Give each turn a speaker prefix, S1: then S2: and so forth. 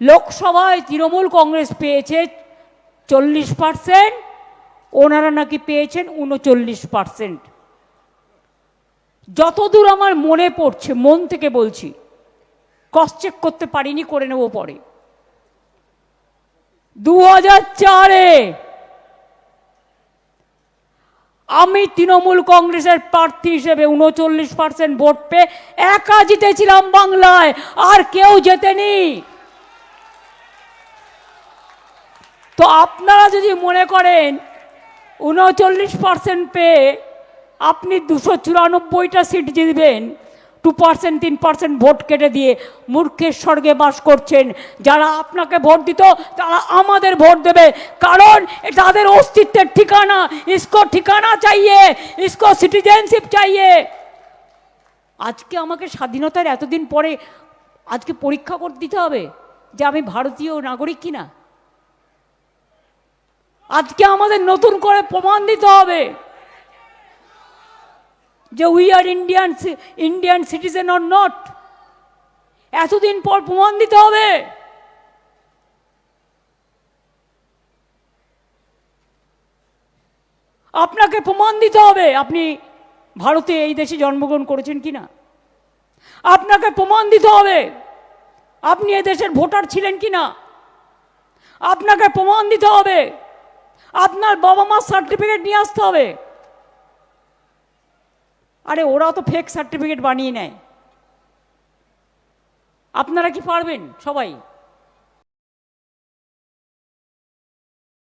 S1: লোকসভায় তৃণমূল কংগ্রেস পেয়েছে চল্লিশ পার্সেন্ট, ওনারা নাকি পেয়েছেন উনচল্লিশ পার্সেন্ট। যতদূর আমার মনে পড়ছে, মন থেকে বলছি ক্রস চেক করতে পারিনি, করে নেব পরে। দু হাজার চারে আমি তৃণমূল কংগ্রেসের প্রার্থী হিসেবে উনচল্লিশ পার্সেন্ট ভোট পেয়ে একা জিতেছিলাম বাংলায়, আর কেউ জেতেনি। তো আপনারা যদি মনে করেন উনচল্লিশ পার্সেন্ট পেয়ে আপনি দুশো চুরানব্বইটা সিট জিতবেন টু পার্সেন্ট তিন পার্সেন্ট ভোট কেটে দিয়ে মূর্খের স্বর্গে বাস করছেন। যারা আপনাকে ভোট দিত, তারা আমাদের ভোট দেবে। কারণ তাদের অস্তিত্বের ঠিকানা ইসকো ঠিকানা চাইয়ে ইসকো সিটিজেনশিপ চাইয়ে। আজকে আমাকে স্বাধীনতার এতদিন পরে আজকে পরীক্ষা করে দিতে হবে যে আমি ভারতীয় নাগরিক কিনা? আজকে আমাদের নতুন করে প্রমাণ দিতে হবে যে we are Indian Indian citizen or not এতদিন পর প্রমাণ দিতে হবে। আপনাকে প্রমাণ দিতে হবে আপনি ভারতে এই দেশে জন্মগ্রহণ করেছেন কিনা। আপনাকে প্রমাণ দিতে হবে আপনি এ দেশের ভোটার ছিলেন কিনা। আপনাকে প্রমাণ দিতে হবে আপনার বাবা মার সার্টিফিকেট নিয়ে আসতে হবে। আরে, ওরা তো ফেক সার্টিফিকেট বানিয়ে নেয়। আপনারা কি পারবেন সবাই?